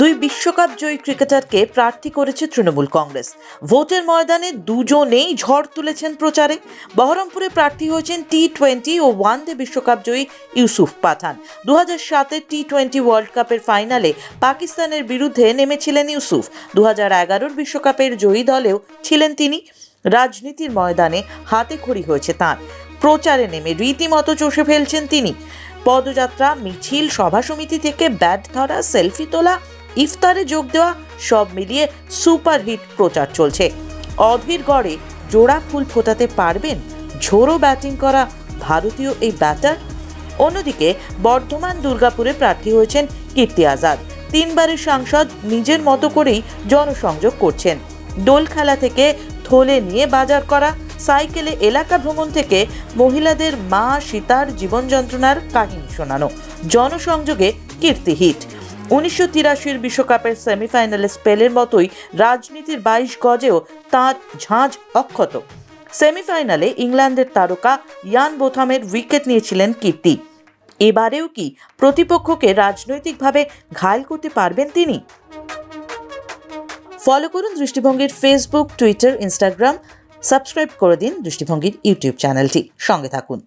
দুই বিশ্বকাপ জয়ী ক্রিকেটারকে প্রার্থী করেছে তৃণমূল কংগ্রেস। ভোটের ময়দানে দুজনেই ঝড় তুলেছেন প্রচারে। বহরমপুরে প্রার্থী হয়েছেন টি টোয়েন্টি ও ওয়ান ডে বিশ্বকাপ জয়ী ইউসুফ পাঠান। দু হাজার সাতের টি টোয়েন্টি ওয়ার্ল্ড কাপের ফাইনালে পাকিস্তানের বিরুদ্ধে নেমেছিলেন ইউসুফ। দু হাজার এগারোর বিশ্বকাপের জয়ী দলেও ছিলেন তিনি। রাজনীতির ময়দানে হাতে খড়ি হয়েছে তাঁর। প্রচারে নেমে রীতিমতো চষে ফেলছেন তিনি। পদযাত্রা, মিছিল, সভা সমিতি থেকে ব্যাট ধরা, সেলফি তোলা ইফতারে যোগ দেওয়া সব মিলিয়ে সুপারহিট প্রচার চলছে। অধীর গড়ে জোড়া ফুল ফোটাতে পারবেন ঝোড়ো ব্যাটিং করা ভারতীয় এই ব্যাটার। অন্যদিকে বর্ধমান দুর্গাপুরে প্রার্থী হয়েছেন কীর্তি আজাদ। তিনবারের সাংসদ নিজের মতো করেই জনসংযোগ করছেন। দোল খেলা থেকে থলে নিয়ে বাজার করা, সাইকেলে এলাকা ভ্রমণ থেকে মহিলাদের মা সীতার জীবন যন্ত্রণার কাহিনী শোনানো, জনসংযোগে কীর্তি হিট। উনিশশো তিরাশির বিশ্বকাপের সেমিফাইনালে স্পেলের মতোই রাজনীতির বাইশ গজেও তাঁর ঝাঁঝ অক্ষত। সেমিফাইনালে ইংল্যান্ডের তারকা ইয়ান বোথামের উইকেট নিয়েছিলেন কীর্তি। এবারেও কি প্রতিপক্ষকে রাজনৈতিকভাবে ঘায়ল করতে পারবেন তিনি? ফলো করুন দৃষ্টিভঙ্গির ফেসবুক, টুইটার, ইনস্টাগ্রাম, সাবস্ক্রাইব করে দিন দৃষ্টিভঙ্গির ইউটিউব চ্যানেলটি। সঙ্গে থাকুন।